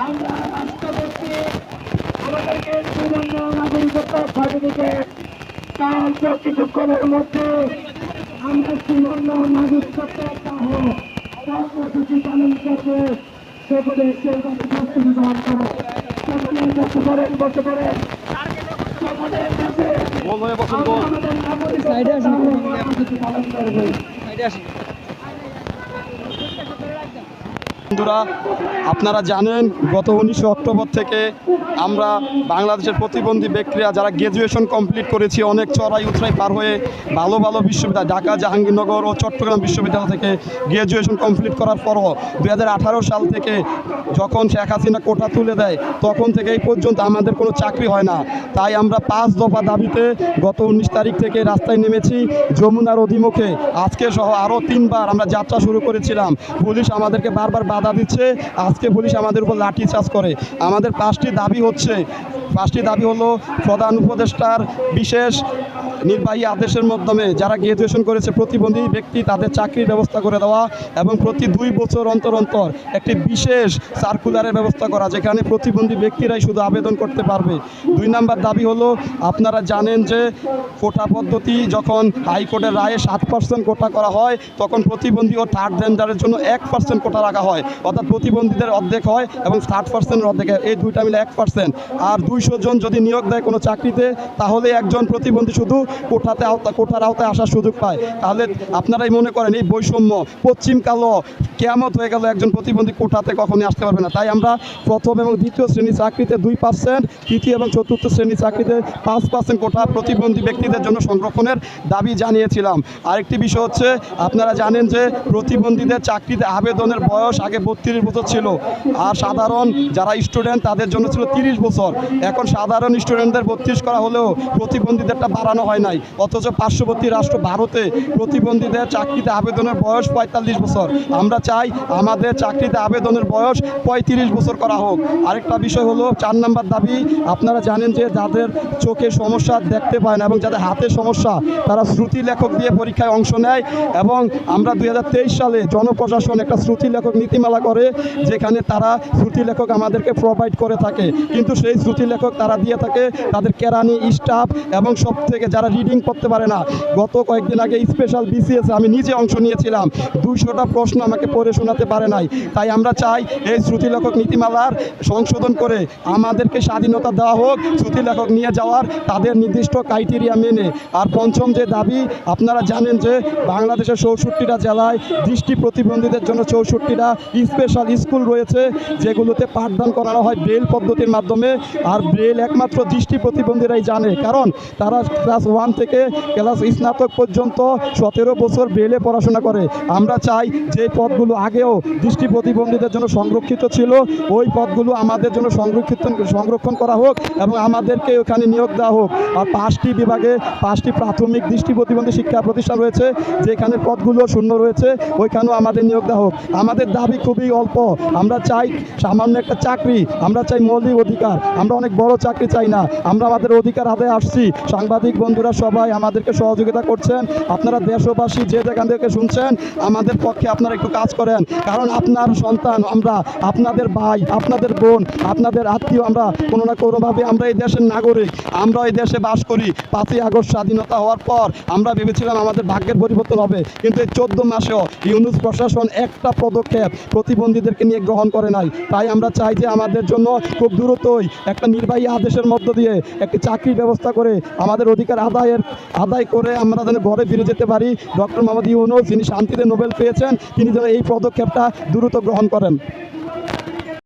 আমরা রাষ্ট্রপতি আমাদেরকে সুবর্ণ নাগরিকত্ব সার্টিফিকেট কাল কিছুক্ষণের আমরা সুবর্ণ নাগরিকত্ব সহ কর্মসূচি পালন করবে সকলে সেরকম প্রস্তুতি গ্রহণ করে সকলে বসে পড়েন হয়ে পড়েন সকলের কাছে আমরা আমাদের নাগরিকত্ব সহ কর্মসূচি পালন করবে বন্ধুরা, আপনারা জানেন, গত উনিশে অক্টোবর থেকে আমরা বাংলাদেশের প্রতিবন্ধী ব্যক্তিরা যারা গ্র্যাজুয়েশন কমপ্লিট করেছি, অনেক চড়াই উতরাই পার হয়ে ভালো ভালো বিশ্ববিদ্যালয়, ঢাকা, জাহাঙ্গীরনগর ও চট্টগ্রাম বিশ্ববিদ্যালয় থেকে গ্র্যাজুয়েশন কমপ্লিট করার পরও দু হাজার আঠারো সাল থেকে যখন শেখ হাসিনা কোটা তুলে দেয়, তখন থেকে এই পর্যন্ত আমাদের কোনো চাকরি হয় না। তাই আমরা পাঁচ দফা দাবিতে গত উনিশ তারিখ থেকে রাস্তায় নেমেছি যমুনার অধিমুখে আজকে সহ আরও তিনবার আমরা যাত্রা শুরু করেছিলাম। পুলিশ আমাদেরকে বারবার বাধা দিচ্ছে। আজকে পুলিশ আমাদের উপর লাঠি চার্জ করে। আমাদের পাঁচটি দাবি হচ্ছে পাঁচটি দাবি হলো প্রধান উপদেষ্টার বিশেষ নির্বাহী আদেশের মাধ্যমে যারা গ্রাজুয়েশন করেছে, প্রতিবন্ধী ব্যক্তি তাদের চাকরির ব্যবস্থা করে দেওয়া এবং প্রতি দুই বছর অন্তর অন্তর একটি বিশেষ সার্কুলারের ব্যবস্থা করা, যেখানে প্রতিবন্ধী ব্যক্তিরাই শুধু আবেদন করতে পারবে। দুই নাম্বার দাবি হলো, আপনারা জানেন যে কোটা পদ্ধতি যখন হাইকোর্টের রায়ে সাত পার্সেন্ট কোটা করা হয়, তখন প্রতিবন্ধী ও থার্ড জেন্ডারের জন্য এক পার্সেন্ট কোটা রাখা হয়। অর্থাৎ প্রতিবন্ধীদের অর্ধেক হয় এবং থার্ড পার্সেন্টের অর্ধেক। এই দুইটা মিলে এক পার্সেন্ট আর দুইশো জন যদি নিয়োগ দেয় কোনো চাকরিতে, তাহলে একজন প্রতিবন্ধী শুধু কোঠাতে আওতা, কোঠার আওতায় আসার সুযোগ পায়। তাহলে আপনারাই মনে করেন এই বৈষম্য পশ্চিমকালও কেয়ামত হয়ে গেল, একজন প্রতিবন্ধী কোঠাতে কখনই আসতে পারবে না। তাই আমরা প্রথম এবং দ্বিতীয় শ্রেণি চাকরিতে দুই পার্সেন্ট তৃতীয় এবং চতুর্থ শ্রেণি চাকরিতে পাঁচ পার্সেন্ট কোঠা প্রতিবন্ধী ব্যক্তিদের জন্য সংরক্ষণের দাবি জানিয়েছিলাম। আরেকটি বিষয় হচ্ছে, আপনারা জানেন যে প্রতিবন্ধীদের চাকরিতে আবেদনের বয়স আগে বত্রিশ বছর ছিল। আর সাধারণ যারা স্টুডেন্ট তাদের জন্য ছিল তিরিশ বছর। এখন সাধারণ স্টুডেন্টদের বত্রিশ করা হলেও প্রতিবন্ধীদেরটা বাড়ানো হয় নাই। অথচ পার্শ্ববর্তী রাষ্ট্র ভারতে প্রতিবন্ধীদের চাকরিতে আবেদনের বয়স পঁয়তাল্লিশ বছর। আমরা চাই আমাদের চাকরিতে আবেদনের বয়স পঁয়ত্রিশ বছর করা হোক। আরেকটা বিষয় হলো, চার নাম্বার দাবি, আপনারা জানেন যে যাদের চোখে সমস্যা দেখতে পায় না এবং যাদের হাতে সমস্যা, তারা শ্রুতি লেখক দিয়ে পরীক্ষায় অংশ নেয় এবং আমরা দু হাজার তেইশ সালে জনপ্রশাসন একটা শ্রুতি লেখক নীতিমালা করে, যেখানে তারা শ্রুতি লেখক আমাদেরকে প্রোভাইড করে থাকে। কিন্তু সেই শ্রুতি লেখক তারা দিয়ে থাকে, তাদের কেরানি, স্টাফ এবং সব থেকে যারা রিডিং করতে পারে না। গত কয়েকদিন আগে স্পেশাল বিসিএস আমি নিজে অংশ নিয়েছিলাম। দুইশোটা প্রশ্ন আমাকে পড়ে শোনাতে পারে নাই। তাই আমরা চাই এই শ্রুতি লেখক নীতিমালার সংশোধন করে আমাদেরকে স্বাধীনতা দেওয়া হোক, শ্রুতি লেখক নিয়ে যাওয়ার তাদের নির্দিষ্ট ক্রাইটেরিয়া মেনে। আর পঞ্চম যে দাবি, আপনারা জানেন যে বাংলাদেশের চৌষট্টিটা জেলায় দৃষ্টি প্রতিবন্ধীদের জন্য চৌষট্টিটা স্পেশাল স্কুল রয়েছে, যেগুলোতে পাঠদান করানো হয় ব্রেল পদ্ধতির মাধ্যমে। আর ব্রেল একমাত্র দৃষ্টি প্রতিবন্ধীরাই জানে, কারণ তারা ক্লাস ওয়ান থেকে ক্লাস স্নাতক পর্যন্ত সতেরো বছর ব্রেলে পড়াশোনা করে। আমরা চাই যে পদগুলো আগেও দৃষ্টি প্রতিবন্ধীদের জন্য সংরক্ষিত ছিল, ওই পদগুলো আমাদের জন্য সংরক্ষিত, সংরক্ষণ করা হোক এবং আমাদেরকে ওখানে নিয়োগ দেওয়া হোক। আর পাঁচটি বিভাগে পাঁচটি প্রাথমিক দৃষ্টি প্রতিবন্ধী শিক্ষা প্রতিষ্ঠান রয়েছে, যেখানে পদগুলো শূন্য রয়েছে, ওইখানেও আমাদের নিয়োগ দেওয়া হোক। আমাদের দাবি খুবই অল্প। আমরা চাই সামান্য একটা চাকরি, আমরা চাই মৌলিক অধিকার। আমরা অনেক বড় চাকরি চাই না। আমরা আমাদের অধিকার হাতে আসছি। সাংবাদিক বন্ধুরা সবাই আমাদেরকে সহযোগিতা করছেন। আপনারা দেশবাসী যে যেখান থেকে শুনছেন, আমাদের পক্ষে আপনারা একটু কাজ করেন। কারণ আপনার সন্তান আমরা, আপনাদের ভাই, আপনাদের বোন, আপনাদের আত্মীয় আমরা কোনো না কোনোভাবে আমরা এই দেশের নাগরিক। আমরা এই দেশে বাস করি। পাঁচই আগস্ট স্বাধীনতা হওয়ার পর আমরা ভেবেছিলাম আমাদের ভাগ্যের পরিবর্তন হবে। কিন্তু এই চোদ্দ মাসেও ইউনুস প্রশাসন একটা পদক্ষেপ প্রতিবন্ধীদেরকে নিয়ে গ্রহণ করে নাই। তাই আমরা চাই যে আমাদের জন্য খুব দ্রুতই একটা নির্বাহী আদেশের মধ্য দিয়ে একটি চাকরির ব্যবস্থা করে আমাদের অধিকার আদায়ের, আদায় করে আমরা যেন ঘরে ফিরে যেতে পারি। ডক্টর মোহাম্মদ ইউনুস, যিনি শান্তিতে নোবেল পেয়েছেন, তিনি যেন এই পদক্ষেপটা দ্রুত গ্রহণ করেন।